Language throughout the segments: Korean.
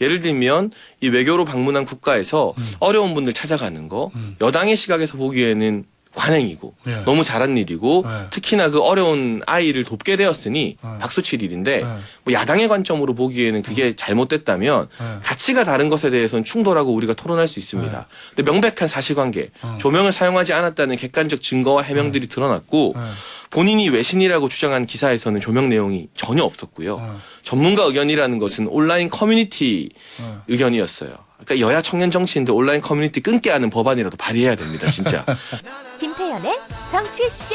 예를 들면 이 외교로 방문한 국가에서 음. 어려운 분들 찾아가는 거 음. 여당의 시각에서 보기에는 관행이고 예. 너무 잘한 일이고 네. 특히나 그 어려운 아이를 돕게 되었으니 네. 박수칠 일인데 네. 뭐 야당의 관점으로 보기에는 그게 잘못됐다면 네. 가치가 다른 것에 대해서는 충돌하고 우리가 토론할 수 있습니다. 근데 명백한 사실관계, 어. 조명을 사용하지 않았다는 객관적 증거와 해명들이 드러났고 네. 본인이 외신이라고 주장한 기사에서는 조명 내용이 전혀 없었고요. 네. 전문가 의견이라는 것은 온라인 커뮤니티 네. 의견이었어요. 그러니까 여야 청년 정치인들 온라인 커뮤니티 끊게 하는 법안이라도 발의해야 됩니다, 진짜. 김태현의 정치쇼.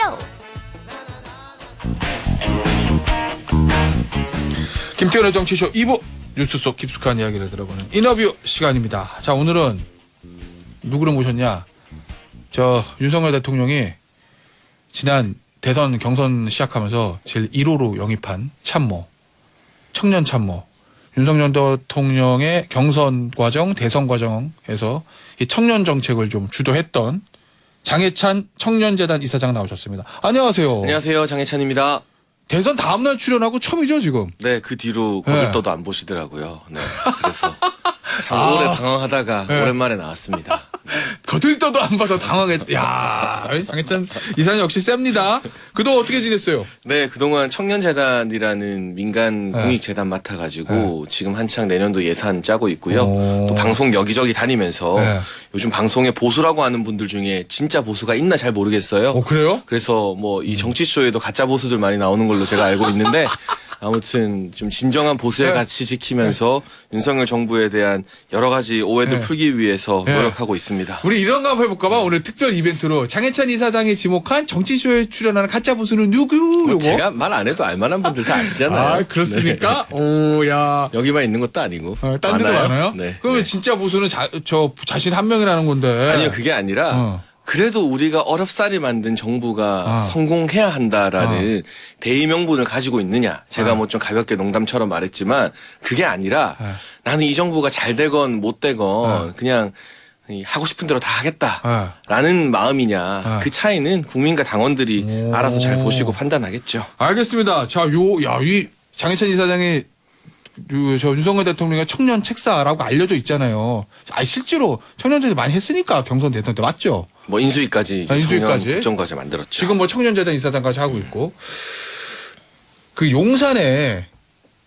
김태현의 정치쇼 2부 뉴스 속 깊숙한 이야기를 들어보는 인터뷰 시간입니다. 자 오늘은 누구를 모셨냐? 저 윤석열 대통령이 지난 대선 경선 시작하면서 제일 1호로 영입한 참모, 청년 참모, 윤석열 대통령의 경선 과정, 대선 과정에서 이 청년 정책을 좀 주도했던 장해찬 청년재단 이사장 나오셨습니다. 안녕하세요. 안녕하세요, 장혜찬입니다. 대선 다음날 출연하고 처음이죠 지금. 네, 그 뒤로 네. 거들떠도 안 보시더라고요. 네, 그래서 참 아. 오래 방황하다가 네. 오랜만에 나왔습니다. 거들떠도 안 봐서 당황했. 야, 장혜찬 이사님 역시 셉니다. 그동안 어떻게 지냈어요? 네, 그동안 청년재단이라는 민간 네. 공익재단 맡아가지고 지금 한창 내년도 예산 짜고 있고요. 오. 또 방송 여기저기 다니면서 네. 요즘 방송에 보수라고 하는 분들 중에 진짜 보수가 있나 잘 모르겠어요. 어 그래요? 그래서 뭐 이 정치쇼에도 가짜 보수들 많이 나오는 걸로 제가 알고 있는데 아무튼 좀 진정한 보수의 네. 가치 지키면서 윤석열 정부에 대한 여러 가지 오해들 네. 풀기 위해서 네. 노력하고 있습니다. 우리 이런 거 한번 해볼까봐 오늘 특별 이벤트로 장혜찬 이사장이 지목한 정치쇼에 출연하는 가짜 보수는 누구? 뭐 요거. 제가 말 안 해도 알만한 분들 다 아시잖아요. 아 그렇습니까? 오, 야. 네. 여기만 있는 것도 아니고. 어, 딴 데도 많아요? 네. 그러면 네. 진짜 보수는 자, 저 자신 한 명이라는 건데. 아니요, 그게 아니라 어. 그래도 우리가 어렵사리 만든 정부가 아. 성공해야 한다라는 대의 명분을 가지고 있느냐. 제가 아. 뭐 좀 가볍게 농담처럼 말했지만 그게 아니라 네. 나는 이 정부가 잘 되건 못 되건 네. 그냥 이 하고 싶은 대로 다 하겠다. 네. 라는 마음이냐. 네. 그 차이는 국민과 당원들이 오. 알아서 잘 보시고 판단하겠죠. 알겠습니다. 자, 요, 야, 이 장혜찬 이사장이 요, 저 윤석열 대통령의 청년 책사라고 알려져 있잖아요. 아, 실제로 청년들이 많이 했으니까 경선 대선 때 맞죠? 뭐 인수위까지 이제 아, 인수위까지? 청년 국정과제 만들었죠. 지금 뭐 청년재단 이사장까지 하고 있고 그 용산에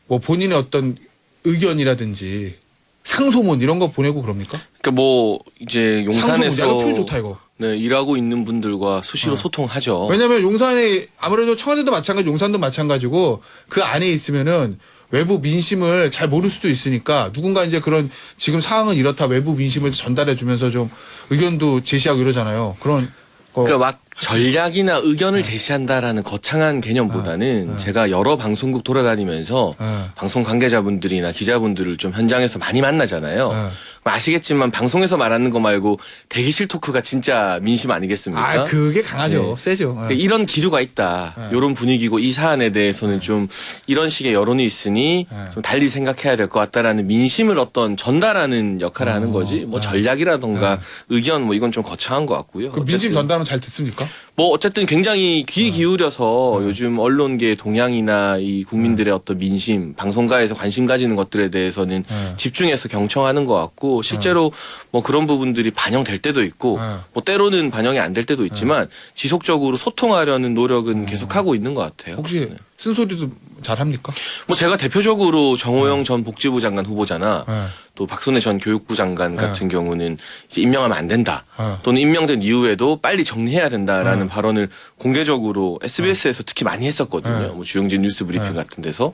뭐 본인의 어떤 의견이라든지 상소문 이런 거 보내고 그럽니까? 그러니까 뭐 이제 상소문, 야, 용산에서 표현 좋다 이거. 네, 일하고 있는 분들과 수시로 어. 소통하죠. 왜냐면 용산에 아무래도 청와대도 마찬가지, 용산도 마찬가지고 그 안에 있으면은 외부 민심을 잘 모를 수도 있으니까 누군가 이제 그런 지금 상황은 이렇다 외부 민심을 전달해 주면서 좀 의견도 제시하고 이러잖아요. 그런 거. 그러니까 막 전략이나 의견을 제시한다라는 거창한 개념보다는 네. 네. 제가 여러 방송국 돌아다니면서 예, 방송 관계자분들이나 기자분들을 좀 현장에서 많이 만나잖아요. 예. 아시겠지만 방송에서 말하는 거 말고 대기실 토크가 진짜 민심 아니겠습니까? 아, 그게 강하죠. 네. 세죠. 예. 그러니까 이런 기류가 있다. 네. 이런 분위기고 이 사안에 대해서는 좀 이런 식의 여론이 있으니 네. 좀 달리 생각해야 될 것 같다라는 민심을 어떤 전달하는 역할을 하는 어, 거지. 뭐 네. 전략이라던가 네. 의견 뭐 이건 좀 거창한 것 같고요. 그 민심 전달은 잘 듣습니까? 뭐 어쨌든 굉장히 귀 기울여서 네. 요즘 언론계 동향이나 이 국민들의 어떤 민심, 방송가에서 관심 가지는 것들에 대해서는 네. 집중해서 경청하는 것 같고 실제로 뭐 그런 부분들이 반영될 때도 있고 네. 뭐 때로는 반영이 안 될 때도 있지만 지속적으로 소통하려는 노력은 계속 하고 있는 것 같아요. 음. 혹시 네. 쓴소리도 잘 합니까? 뭐 제가 대표적으로 정호영 전 복지부 장관 후보자나 네. 또 박순애 전 교육부 장관 네. 같은 경우는 이제 임명하면 안 된다. 네. 또는 임명된 이후에도 빨리 정리해야 된다라는 네. 발언을 공개적으로 SBS에서 특히 많이 했었거든요. 네. 뭐 주영진 뉴스 브리핑 네. 같은 데서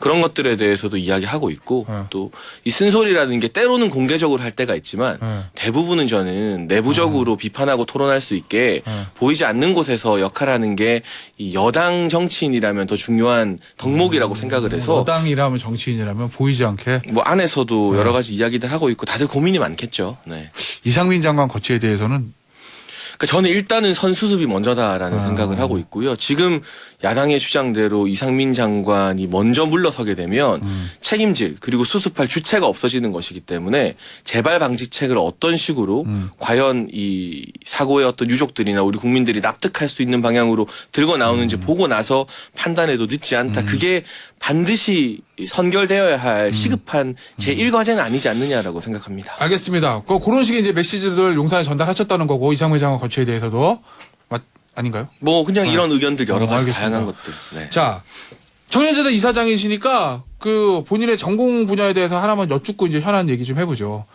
그런 것들에 대해서도 이야기하고 있고 네. 또 이 쓴소리라는 게 때로는 공개적으로 할 때가 있지만 네. 대부분은 저는 내부적으로 비판하고 토론할 수 있게 네. 보이지 않는 곳에서 역할하는 게 이 여당 정치인이라면 더 중요한 덕목이라고 생각을 해서 음, 여당이라면 정치인이라면 보이지 않게 뭐 안에서도 네. 여러 가지 이야기들 하고 있고 다들 고민이 많겠죠. 네. 이상민 장관 거치에 대해서는 그러니까 저는 일단은 선수습이 먼저다라는 아. 생각을 하고 있고요. 지금 야당의 주장대로 이상민 장관이 먼저 물러서게 되면 음. 책임질 그리고 수습할 주체가 없어지는 것이기 때문에 재발 방지책을 어떤 식으로 음. 과연 이 사고의 어떤 유족들이나 우리 국민들이 납득할 수 있는 방향으로 들고 나오는지 음. 보고 나서 판단해도 늦지 않다. 그게 반드시 선결되어야 할 음. 시급한 제1과제는 아니지 않느냐라고 생각합니다. 알겠습니다. 그 그런 식의 이제 메시지들 용산에 전달하셨다는 거고 이상무 장관 거취에 대해서도 맞 아닌가요? 뭐 그냥 네. 이런 의견들 여러 어, 가지 알겠습니다. 다양한 것들. 네. 자, 청년재단 이사장이시니까 그 본인의 전공 분야에 대해서 하나만 여쭙고 이제 현안 얘기 좀 해보죠.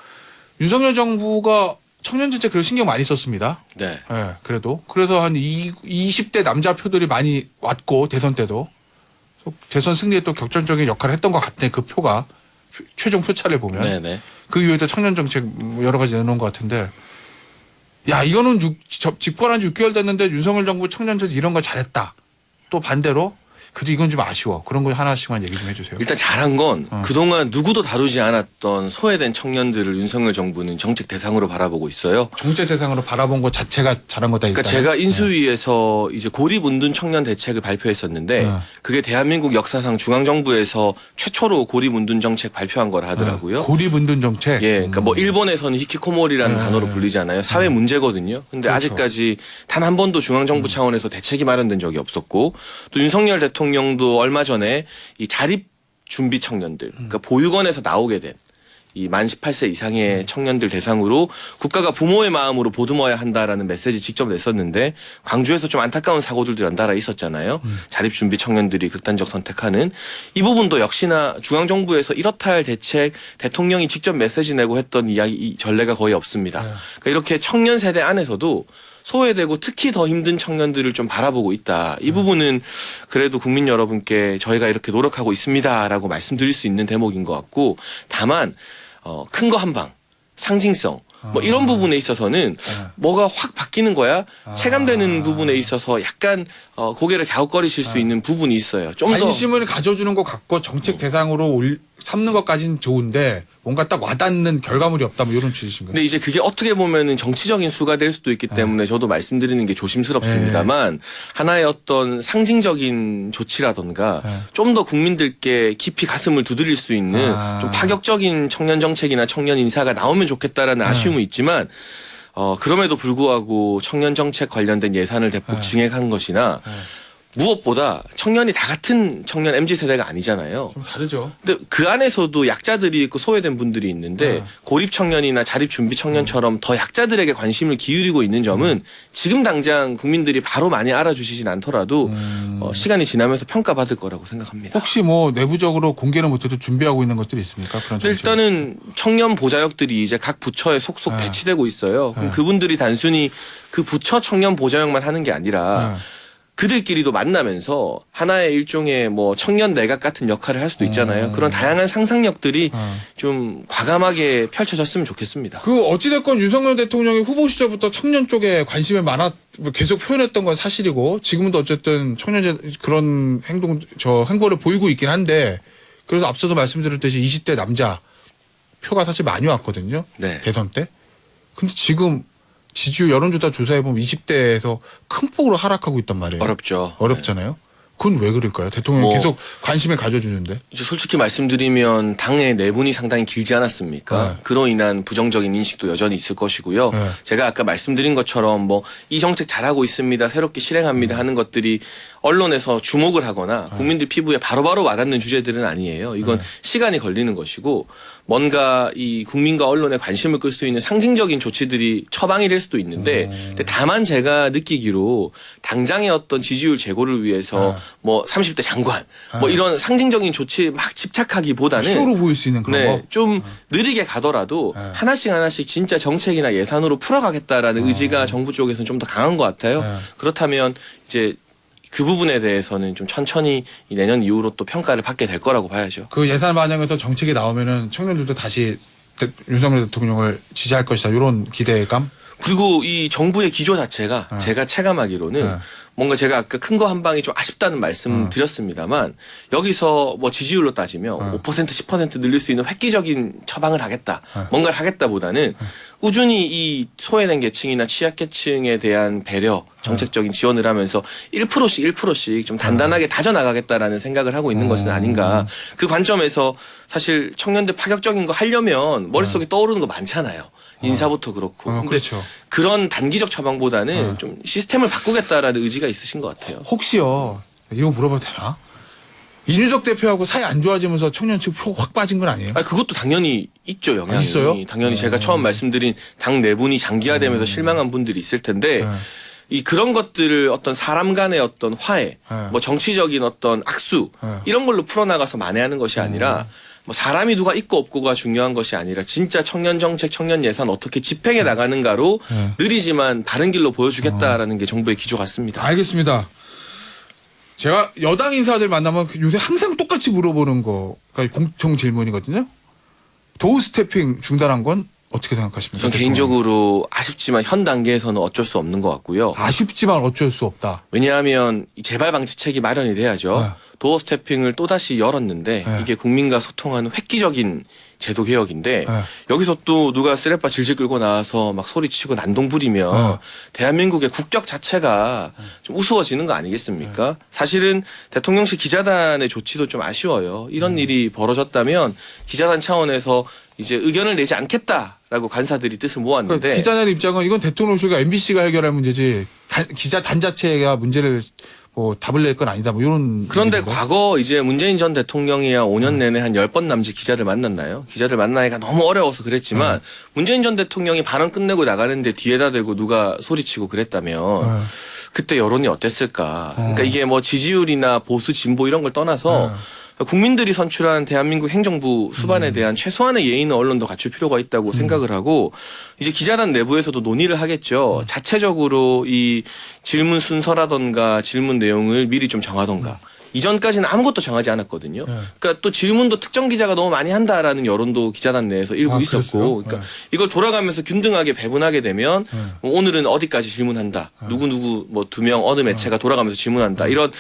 윤석열 정부가 청년 정책 그래도 신경 많이 썼습니다. 네. 예, 그래도 그래서 한 이, 20대 남자 표들이 많이 왔고 대선 때도 대선 승리에 또 격전적인 역할을 했던 것 같네 그 표가 최종 표차를 보면 네, 네. 그 이후에도 청년 정책 뭐 여러 가지 내놓은 것 같은데 야 이거는 육- 저- 집권한 지 6개월 됐는데 윤석열 정부 청년 정책 이런 거 잘했다. 또 반대로 그래도 이건 좀 아쉬워 그런 거 하나씩만 얘기 좀 해주세요. 일단 잘한 건 어. 그동안 누구도 다루지 않았던 소외된 청년들을 윤석열 정부는 정책 대상으로 바라보고 있어요. 정책 대상으로 바라본 것 자체가 잘한 거다 일단. 그러니까 제가 인수위에서 이제 고립 운둔 청년 대책을 발표했었는데 네. 그게 대한민국 역사상 중앙 정부에서 최초로 고립 운둔 정책 발표한 거라 하더라고요. 고립 운둔 정책. 예, 그러니까 뭐 음. 일본에서는 히키코모리라는 네. 단어로 불리잖아요. 사회 문제거든요. 근데 그렇죠. 아직까지 단 한 번도 중앙 정부 차원에서 대책이 마련된 적이 없었고 또 윤석열 대통령 도 얼마 전에 이 자립 준비 청년들, 그러니까 보육원에서 나오게 된 이 만 18세 이상의 청년들 대상으로 국가가 부모의 마음으로 보듬어야 한다라는 메시지 직접 냈었는데 광주에서 좀 안타까운 사고들도 연달아 있었잖아요. 자립 준비 청년들이 극단적 선택하는 이 부분도 역시나 중앙 정부에서 이렇다 할 대책 대통령이 직접 메시지 내고 했던 이야기 이 전례가 거의 없습니다. 네. 그러니까 이렇게 청년 세대 안에서도 소외되고 특히 더 힘든 청년들을 좀 바라보고 있다. 이 부분은 그래도 국민 여러분께 저희가 이렇게 노력하고 있습니다라고 말씀드릴 수 있는 대목인 것 같고 다만 어, 큰 거 한 방, 상징성 뭐 이런 부분에 있어서는 네. 뭐가 확 바뀌는 거야 아. 체감되는 부분에 있어서 약간 어, 고개를 갸웃거리실 수 있는 부분이 있어요. 좀 더 관심을 가져주는 것 같고 정책 대상으로 올, 삼는 것까지는 좋은데 뭔가 딱 와닿는 결과물이 없다 뭐 이런 취지신가요? 근데 이제 그게 어떻게 보면은 정치적인 수가 될 수도 있기 때문에 저도 말씀드리는 게 조심스럽습니다만 하나의 어떤 상징적인 조치라던가 네. 좀 더 국민들께 깊이 가슴을 두드릴 수 있는 아. 좀 파격적인 청년 정책이나 청년 인사가 나오면 좋겠다라는 네. 아쉬움은 있지만 어 그럼에도 불구하고 청년 정책 관련된 예산을 대폭 네. 증액한 것이나 네. 무엇보다 청년이 다 같은 청년 MZ 세대가 아니잖아요. 좀 다르죠. 근데 그 안에서도 약자들이 있고 소외된 분들이 있는데 네. 고립 청년이나 자립 준비 청년처럼 더 약자들에게 관심을 기울이고 있는 점은 지금 당장 국민들이 바로 많이 알아주시진 않더라도 음. 어, 시간이 지나면서 평가받을 거라고 생각합니다. 혹시 뭐 내부적으로 공개는 못해도 준비하고 있는 것들이 있습니까? 그런 근데 정책. 일단은 청년 보좌역들이 이제 각 부처에 속속 네. 배치되고 있어요. 그럼 네. 그분들이 단순히 그 부처 청년 보좌역만 하는 게 아니라 네. 그들끼리도 만나면서 하나의 일종의 뭐 청년 내각 같은 역할을 할 수도 있잖아요. 음. 그런 다양한 상상력들이 어. 좀 과감하게 펼쳐졌으면 좋겠습니다. 그 어찌됐건 윤석열 대통령이 후보 시절부터 청년 쪽에 관심이 많아 계속 표현했던 건 사실이고 지금도 어쨌든 청년제 그런 행동 저 행보를 보이고 있긴 한데 그래서 앞서도 말씀드렸듯이 20대 남자 표가 사실 많이 왔거든요 네. 대선 때. 근데 지금 지지율 여론조사 조사해 보면 20대에서 큰 폭으로 하락하고 있단 말이에요. 어렵죠. 네. 어렵잖아요. 그건 왜 그럴까요? 대통령 이 뭐- 계속 관심을 가져주는데. 이제 솔직히 말씀드리면 당의 내분이 상당히 길지 않았습니까? 네. 그로 인한 부정적인 인식도 여전히 있을 것이고요. 네. 제가 아까 말씀드린 것처럼 뭐 이 정책 잘하고 있습니다, 새롭게 실행합니다 하는 것들이 언론에서 주목을 하거나 네. 국민들 피부에 바로바로 와닿는 주제들은 아니에요. 이건 시간이 걸리는 것이고 뭔가 이 국민과 언론의 관심을 끌 수 있는 상징적인 조치들이 처방이 될 수도 있는데 음. 근데 다만 제가 느끼기로 당장의 어떤 지지율 제고를 위해서 네. 뭐 30대 장관 뭐 네. 이런 상징적인 조치에 막 집착하기보다는 쇼로 보일 수 있는 그런 네, 거. 좀 느리게 가더라도 네. 하나씩 하나씩 진짜 정책이나 예산으로 풀어가겠다라는 의지가 정부 쪽에서는 좀 더 강한 것 같아요. 네. 그렇다면 이제 그 부분에 대해서는 좀 천천히 이 내년 이후로 또 평가를 받게 될 거라고 봐야죠. 그 예산 반영에서 정책이 나오면은 청년들도 다시 대- 윤석열 대통령을 지지할 것이다 이런 기대감. 그리고 이 정부의 기조 자체가 네. 제가 체감하기로는 네. 뭔가 제가 아까 큰 거 한 방이 좀 아쉽다는 말씀 어. 드렸습니다만 여기서 뭐 지지율로 따지면 어. 5% 10% 늘릴 수 있는 획기적인 처방을 하겠다. 어. 뭔가를 하겠다보다는 꾸준히 이 소외된 계층이나 취약계층에 대한 배려, 정책적인 지원을 하면서 1%씩 1%씩 좀 단단하게 다져나가겠다라는 생각을 하고 있는 것은 어. 아닌가. 그 관점에서 사실 청년들 파격적인 거 하려면 머릿속에 떠오르는 거 많잖아요. 인사부터 그렇고. 어, 근데 그렇죠. 그런 단기적 처방보다는 어. 좀 시스템을 바꾸겠다라는 의지가 있으신 것 같아요. 혹시요 이거 물어봐도 되나? 이준석 대표하고 사이 안 좋아지면서 청년 측표 확 빠진 건 아니에요? 아 그것도 당연히 있죠 영향이. 아, 있어요? 당연히 제가 처음 말씀드린 당 내분이 장기화되면서 실망한 분들이 있을 텐데 네. 이 그런 것들을 어떤 사람 간의 어떤 화해, 네. 뭐 정치적인 어떤 악수 네. 이런 걸로 풀어나가서 만회하는 것이 아니라 뭐 사람이 누가 있고 없고가 중요한 것이 아니라 진짜 청년 정책, 청년 예산 어떻게 집행해 나가는가로 네. 느리지만 바른 길로 보여주겠다라는 게 정부의 기조 같습니다. 알겠습니다. 제가 여당 인사들 만나면 요새 항상 똑같이 물어보는 거가 공통 질문이거든요. 도우 스태핑 중단한 건 어떻게 생각하십니까? 전 개인적으로 아쉽지만 현 단계에서는 어쩔 수 없는 것 같고요. 아쉽지만 어쩔 수 없다. 왜냐하면 이 재발 방지책이 마련이 돼야죠. 네. 도어 스태핑을 또 다시 열었는데 네. 이게 국민과 소통하는 획기적인 제도 개혁인데 네. 여기서 또 누가 쓰레빠 질질 끌고 나와서 막 소리치고 난동 부리면 네. 대한민국의 국격 자체가 좀 우스워지는 거 아니겠습니까? 네. 사실은 대통령실 기자단의 조치도 좀 아쉬워요. 이런 음. 일이 벌어졌다면 기자단 차원에서 이제 의견을 내지 않겠다라고 간사들이 뜻을 모았는데 그러니까 기자단 입장은 이건 대통령실과 MBC가 해결할 문제지 단- 기자 단 자체가 문제를 뭐 답을 낼 건 아니다. 뭐 이런 그런데 얘기인가요? 과거 이제 문재인 전 대통령이야 5년 내내 한 10번 남짓 기자들 만났나요? 기자들 만나기가 너무 어려워서 그랬지만 문재인 전 대통령이 발언 끝내고 나가는데 뒤에다 대고 누가 소리치고 그랬다면 네. 그때 여론이 어땠을까? 그러니까 이게 뭐 지지율이나 보수 진보 이런 걸 떠나서 국민들이 선출한 대한민국 행정부 수반에 대한 최소한의 예의는 언론도 갖출 필요가 있다고 생각을 하고 이제 기자단 내부에서도 논의를 하겠죠. 자체적으로 이 질문 순서라던가 질문 내용을 미리 좀 정하던가. 이전까지는 아무것도 정하지 않았거든요. 네. 그러니까 또 질문도 특정 기자가 너무 많이 한다라는 여론도 기자단 내에서 일부 아, 있었고? 그러니까 네. 이걸 돌아가면서 균등하게 배분하게 되면 네. 뭐 오늘은 어디까지 질문한다. 누구 누구 뭐 두 명 어느 매체가 돌아가면서 질문한다. 이런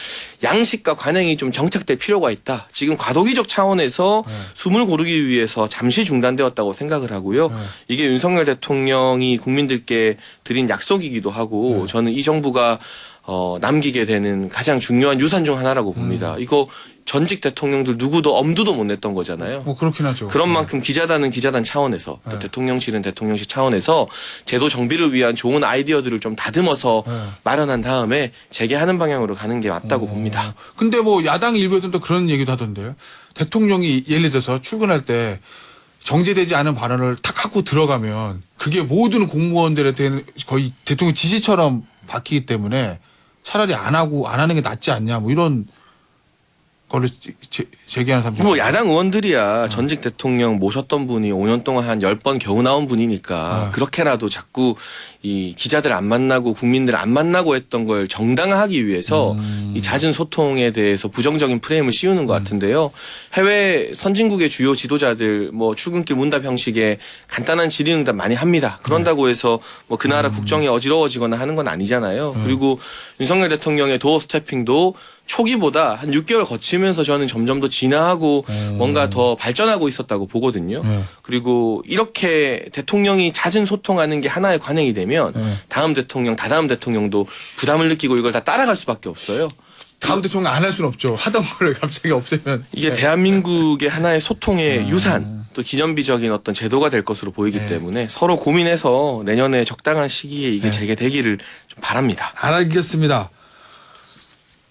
양식과 관행이 좀 정착될 필요가 있다. 지금 과도기적 차원에서 네. 숨을 고르기 위해서 잠시 중단되었다고 생각을 하고요. 네. 이게 윤석열 대통령이 국민들께 드린 약속이기도 하고 네. 저는 이 정부가 어, 남기게 되는 가장 중요한 유산 중 하나라고 봅니다. 음. 이거 전직 대통령들 누구도 엄두도 못 냈던 거잖아요. 뭐 그렇긴 하죠. 그런 만큼 기자단은 기자단 차원에서 또 네. 대통령실은 대통령실 차원에서 제도 정비를 위한 좋은 아이디어들을 좀 다듬어서 네. 마련한 다음에 재개하는 방향으로 가는 게 맞다고 봅니다. 근데 뭐 야당 일부에서는 또 그런 얘기도 하던데요. 대통령이 예를 들어서 출근할 때 정제되지 않은 발언을 탁 하고 들어가면 그게 모든 공무원들한테는 거의 대통령 지시처럼 바뀌기 때문에 차라리 안 하고 안 하는 게 낫지 않냐 뭐 이런 거를 제- 제- 제기하는 사람들. 뭐 야당 의원들이야 전직 대통령 모셨던 분이 5년 동안 한 10번 겨우 나온 분이니까 네. 그렇게라도 자꾸 이 기자들 안 만나고 국민들 안 만나고 했던 걸 정당화하기 위해서 음. 이 잦은 소통에 대해서 부정적인 프레임을 씌우는 것 같은데요. 해외 선진국의 주요 지도자들 뭐 출근길 문답 형식의 간단한 질의응답 많이 합니다. 그런다고 해서 뭐 그 나라 국정이 어지러워지거나 하는 건 아니잖아요. 음. 그리고 윤석열 대통령의 도어 스태핑도 초기보다 한 6개월 거치면서 저는 점점 더 진화하고 음. 뭔가 더 발전하고 있었다고 보거든요. 네. 그리고 이렇게 대통령이 잦은 소통하는 게 하나의 관행이 되면 네. 다음 대통령, 다다음 대통령도 부담을 느끼고 이걸 다 따라갈 수밖에 없어요. 다음 대통령 안 할 수는 없죠. 하던 거를 갑자기 없애면 이게 네. 대한민국의 하나의 소통의 음. 유산 또 기념비적인 어떤 제도가 될 것으로 보이기 네. 때문에 서로 고민해서 내년에 적당한 시기에 이게 네. 재개되기를 좀 바랍니다. 알겠습니다.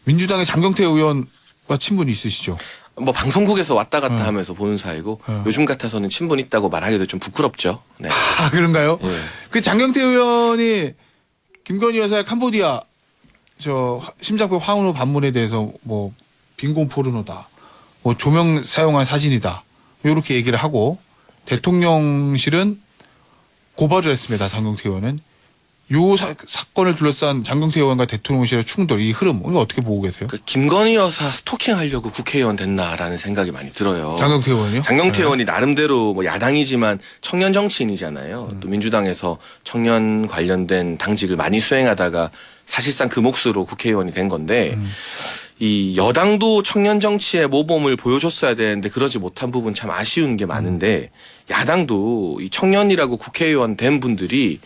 민주당의 장경태 의원과 친분이 있으시죠? 뭐 방송국에서 왔다 갔다 네. 하면서 보는 사이고 네. 요즘 같아서는 친분 있다고 말하기도 좀 부끄럽죠. 네. 아 그런가요? 예. 그 장경태 의원이 김건희 여사의 캄보디아 저 심장병 황후 반문에 대해서 뭐 빈곤 포르노다, 뭐 조명 사용한 사진이다 이렇게 얘기를 하고 대통령실은 고발을 했습니다. 장경태 의원은 요 사, 건을 둘러싼 장경태 의원과 대통령실의 충돌 이 흐름 이거 어떻게 보고 계세요? 그 김건희 여사 스토킹 하려고 국회의원 됐나라는 생각이 많이 들어요. 장경태 의원이요? 장경태 네. 의원이 나름대로 뭐 야당이지만 청년 정치인이잖아요. 음. 또 민주당에서 청년 관련된 당직을 많이 수행하다가 사실상 그 몫으로 국회의원이 된 건데 음. 이 여당도 청년 정치의 모범을 보여줬어야 되는데 그러지 못한 부분 참 아쉬운 게 많은데 야당도 이 청년이라고 국회의원 된 분들이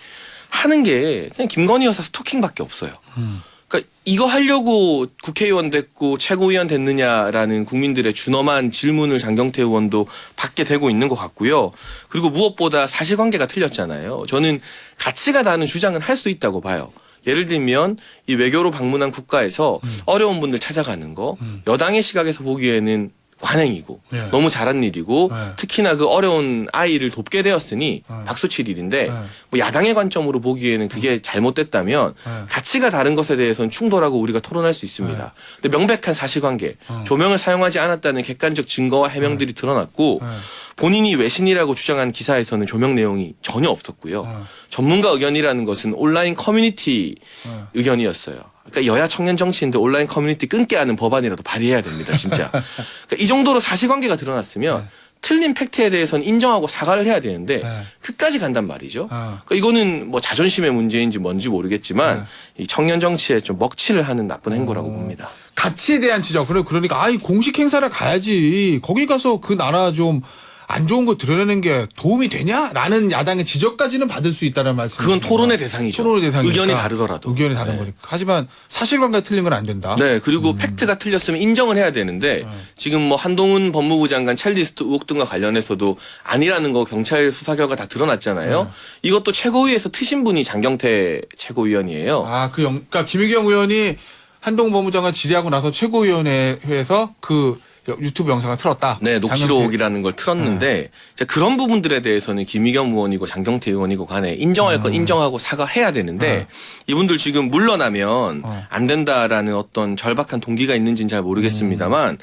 하는 게 그냥 김건희 여사 스토킹밖에 없어요. 음. 그러니까 이거 하려고 국회의원 됐고 최고위원 됐느냐라는 국민들의 준엄한 질문을 장경태 의원도 받게 되고 있는 것 같고요. 그리고 무엇보다 사실관계가 틀렸잖아요. 저는 가치가 다는 주장은 할 수 있다고 봐요. 예를 들면 이 외교로 방문한 국가에서 어려운 분들 찾아가는 거 음. 여당의 시각에서 보기에는 관행이고 네. 너무 잘한 일이고 네. 특히나 그 어려운 아이를 돕게 되었으니 네. 박수칠 일인데 네. 뭐 야당의 관점으로 보기에는 그게 잘못됐다면 네. 가치가 다른 것에 대해서는 충돌하고 우리가 토론할 수 있습니다. 근데 명백한 사실관계, 어. 조명을 사용하지 않았다는 객관적 증거와 해명들이 드러났고 네. 본인이 외신이라고 주장한 기사에서는 조명 내용이 전혀 없었고요. 네. 전문가 의견이라는 것은 온라인 커뮤니티 네. 의견이었어요. 그러니까 여야 청년 정치인들 온라인 커뮤니티 끊게 하는 법안이라도 발의해야 됩니다, 진짜. 그러니까 이 정도로 사실관계가 드러났으면 네. 틀린 팩트에 대해서는 인정하고 사과를 해야 되는데 네. 끝까지 간단 말이죠. 어. 그러니까 이거는 뭐 자존심의 문제인지 뭔지 모르겠지만 네. 이 청년 정치에 좀 먹칠을 하는 나쁜 행보라고 어. 봅니다. 가치에 대한 지적. 그래 그러니까 아이 공식 행사를 가야지. 거기 가서 그 나라 좀 안 좋은 거 드러내는 게 도움이 되냐라는 야당의 지적까지는 받을 수 있다는 말씀. 그건 토론의 대상이죠. 토론의 대상이니까. 의견이 다르더라도. 의견이 다른 네. 거니까. 하지만 사실관계 틀린 건 안 된다. 네, 그리고 팩트가 틀렸으면 인정을 해야 되는데 네. 지금 뭐 한동훈 법무부 장관 첼리스트 의혹 등과 관련해서도 아니라는 거 경찰 수사 결과 다 드러났잖아요. 네. 이것도 최고위에서 트신 분이 장경태 최고위원이에요. 아, 그 영, 그러니까 김의경 의원이 한동 법무장관 질의하고 나서 최고위원회에서 그 유튜브 영상을 틀었다. 네, 녹취록이라는 걸 틀었는데 이제 그런 부분들에 대해서는 김의겸 의원이고 장경태 의원이고 간에 인정할 건 음. 인정하고 사과해야 되는데 네. 이분들 지금 물러나면 어. 안 된다라는 어떤 절박한 동기가 있는지는 잘 모르겠습니다만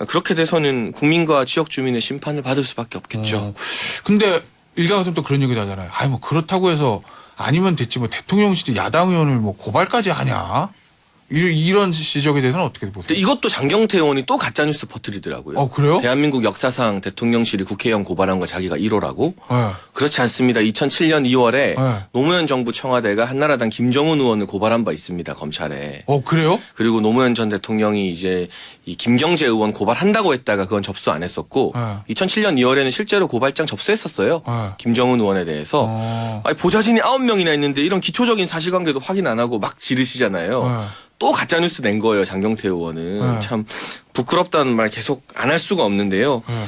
음. 그렇게 돼서는 국민과 지역 주민의 심판을 받을 수밖에 없겠죠. 어. 근데 일각에서는 또 그런 얘기도 하잖아요. 아니 뭐 그렇다고 해서 아니면 됐지 뭐 대통령실이 야당 의원을 뭐 고발까지 하냐? 이- 이런 지적에 대해서는 어떻게 보세요? 근데 이것도 장경태 의원이 또 가짜 뉴스 퍼뜨리더라고요. 어 그래요? 대한민국 역사상 대통령실이 국회의원 고발한 거 자기가 1호라고? 네. 그렇지 않습니다. 2007년 2월에 네. 노무현 정부 청와대가 한나라당 김정은 의원을 고발한 바 있습니다. 검찰에. 어 그래요? 그리고 노무현 전 대통령이 이제 이 김경재 의원 고발한다고 했다가 그건 접수 안 했었고 네. 2007년 2월에는 실제로 고발장 접수했었어요. 네. 김정은 의원에 대해서. 어. 아니, 보좌진이 9명이나 있는데 이런 기초적인 사실관계도 확인 안 하고 막 지르시잖아요. 네. 또 가짜 뉴스 낸 거예요. 장경태 의원은. 네. 참 부끄럽다는 말 계속 안 할 수가 없는데요. 네.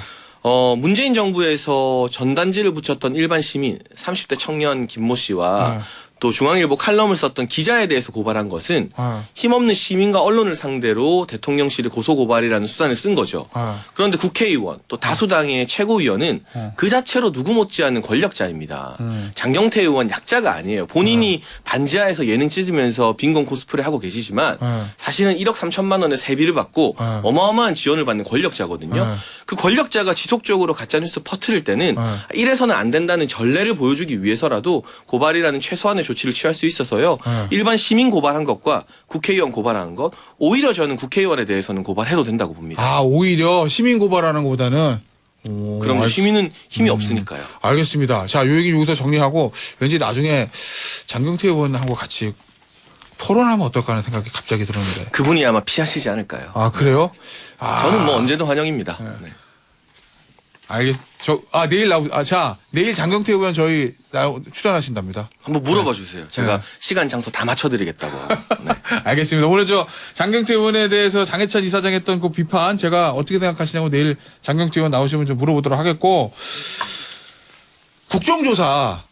어, 문재인 정부에서 전단지를 붙였던 일반 시민 30대 청년 김모 씨와 네. 또 중앙일보 칼럼을 썼던 기자에 대해서 고발한 것은 네. 힘없는 시민과 언론을 상대로 대통령실의 고소고발이라는 수단을 쓴 거죠. 네. 그런데 국회의원 또 다수당의 최고위원은 어. 그 자체로 누구 못지않은 권력자입니다. 음. 장경태 의원 약자가 아니에요. 본인이 반지하에서 예능 찢으면서 빈곤 코스프레 하고 계시지만 네. 사실은 1억 3천만 원의 세비를 받고 네. 어마어마한 지원을 받는 권력자거든요. 네. 그 권력자가 지속적으로 가짜뉴스 퍼뜨릴 때는 네. 이래서는 안 된다는 전례를 보여주기 위해서라도 고발이라는 최소한의 조치를 취할 수 있어서요. 네. 일반 시민 고발한 것과 국회의원 고발하는 것 오히려 저는 국회의원에 대해서는 고발해도 된다고 봅니다. 아 오히려 시민 고발하는 것보다는 오, 그럼 알- 시민은 힘이 음. 없으니까요. 알겠습니다. 자, 요 얘기 여기서 정리하고 왠지 나중에 장경태 의원하고 같이 토론하면 어떨까 하는 생각이 갑자기 들었는데. 그분이 아마 피하시지 않을까요? 아, 그래요? 아, 저는 뭐 언제든 환영입니다. 네. 네. 알겠, 저, 아, 내일 나오, 아, 자, 내일 장경태 의원 저희 나, 출연하신답니다. 한번 물어봐 주세요. 제가 네. 시간 장소 다 맞춰드리겠다고. 네. 알겠습니다. 오늘 저 장경태 의원에 대해서 장해찬 이사장 했던 그 비판 제가 어떻게 생각하시냐고 내일 장경태 의원 나오시면 좀 물어보도록 하겠고 국정조사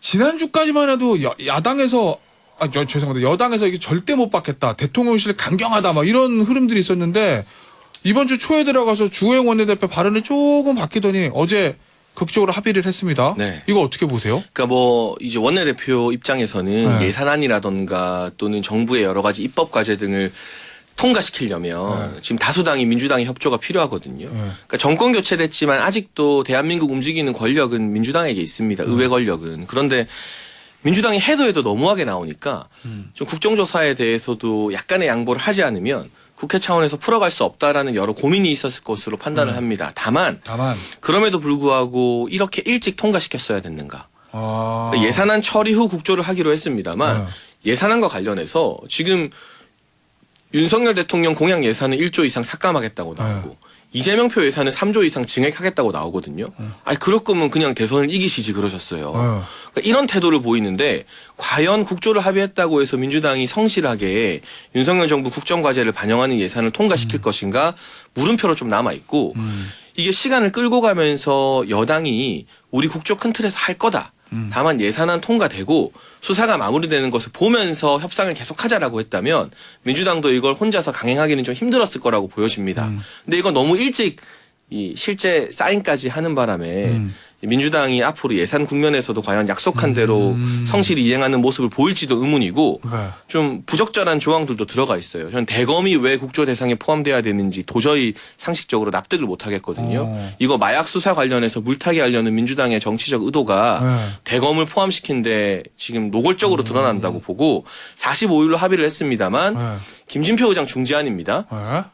지난주까지만 해도 여- 야당에서 아, 저, 죄송합니다. 여당에서 이게 절대 못 받겠다. 대통령실 강경하다. 막 이런 흐름들이 있었는데 이번 주 초에 들어가서 주호영 원내대표 발언이 조금 바뀌더니 어제 극적으로 합의를 했습니다. 네. 이거 어떻게 보세요? 그러니까 뭐 이제 원내대표 입장에서는 네. 예산안이라던가 또는 정부의 여러 가지 입법 과제 등을 통과시키려면 지금 다수당이 민주당의 협조가 필요하거든요. 네. 그러니까 정권 교체됐지만 아직도 대한민국 움직이는 권력은 민주당에게 있습니다. 의회 권력은. 그런데 민주당이 해도 해도 너무하게 나오니까 음. 좀 국정조사에 대해서도 약간의 양보를 하지 않으면 국회 차원에서 풀어갈 수 없다라는 여러 고민이 있었을 것으로 판단을 음. 합니다. 다만 다만 그럼에도 불구하고 이렇게 일찍 통과시켰어야 됐는가? 아... 그러니까 예산안 처리 후 국조를 하기로 했습니다만 네. 예산안과 관련해서 지금 윤석열 대통령 공약 예산은 1조 이상 삭감하겠다고 나오고 네. 이재명표 예산은 3조 이상 증액하겠다고 나오거든요. 아니 그럴 거면 그냥 대선을 이기시지 그러셨어요. 네. 그러니까 이런 태도를 보이는데 과연 국조를 합의했다고 해서 민주당이 성실하게 윤석열 정부 국정 과제를 반영하는 예산을 통과시킬 것인가 물음표로 좀 남아 있고 음. 이게 시간을 끌고 가면서 여당이 우리 국조 큰 틀에서 할 거다. 음. 다만 예산안 통과되고 수사가 마무리되는 것을 보면서 협상을 계속하자라고 했다면 민주당도 이걸 혼자서 강행하기는 좀 힘들었을 거라고 보여집니다. 음. 근데 이건 너무 일찍 이 실제 사인까지 하는 바람에 음. 민주당이 앞으로 예산 국면에서도 과연 약속한 대로 음. 성실히 이행하는 모습을 보일지도 의문이고 네. 좀 부적절한 조항들도 들어가 있어요. 저는 대검이 왜 국조 대상에 포함돼야 되는지 도저히 상식적으로 납득을 못 하겠거든요. 어. 이거 마약 수사 관련해서 물타기 하려는 민주당의 정치적 의도가 네. 대검을 포함시킨데 지금 음. 노골적으로 드러난다고 보고 45일로 합의를 했습니다만 네. 김진표 의장 중재안입니다. 네.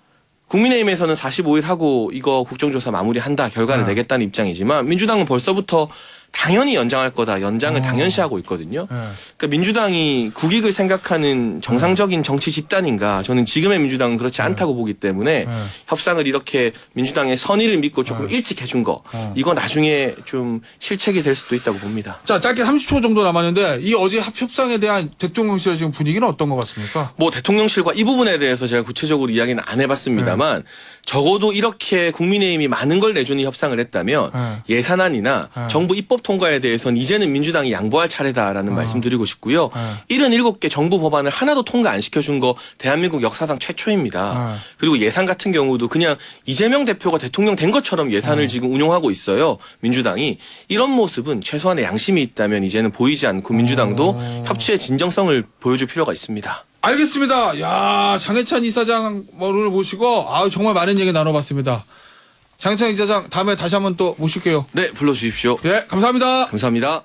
국민의힘에서는 45일 하고 이거 국정조사 마무리한다 결과를 네. 내겠다는 입장이지만 민주당은 벌써부터 당연히 연장할 거다 연장을 어. 당연시하고 있거든요. 네. 그러니까 민주당이 국익을 생각하는 정상적인 정치 집단인가 저는 지금의 민주당은 그렇지 않다고 보기 때문에 네. 협상을 이렇게 민주당의 선의를 믿고 조금 네. 일찍 해준 거 어. 이거 나중에 좀 실책이 될 수도 있다고 봅니다. 자, 짧게 30초 정도 남았는데 이 어제 합- 협상에 대한 대통령실의 지금 분위기는 어떤 것 같습니까? 뭐 대통령실과 이 부분에 대해서 제가 구체적으로 이야기는 안 해봤습니다만 적어도 이렇게 국민의힘이 많은 걸 내주는 협상을 했다면 네. 예산안이나 네. 정부 입법 통과에 대해서는 이제는 민주당이 양보할 차례다라는 어. 말씀드리고 싶고요. 네. 77개 정부 법안을 하나도 통과 안 시켜준 거 대한민국 역사상 최초입니다. 네. 그리고 예산 같은 경우도 그냥 이재명 대표가 대통령 된 것처럼 예산을 지금 운용하고 있어요. 민주당이 이런 모습은 최소한의 양심이 있다면 이제는 보이지 않고 민주당도 어. 협치의 진정성을 보여줄 필요가 있습니다. 알겠습니다. 야 장해찬 이사장을 모시고 아 정말 많은 얘기 나눠봤습니다. 장창 이사장 다음에 다시 한번 또 모실게요. 네, 불러주십시오. 네, 감사합니다. 감사합니다.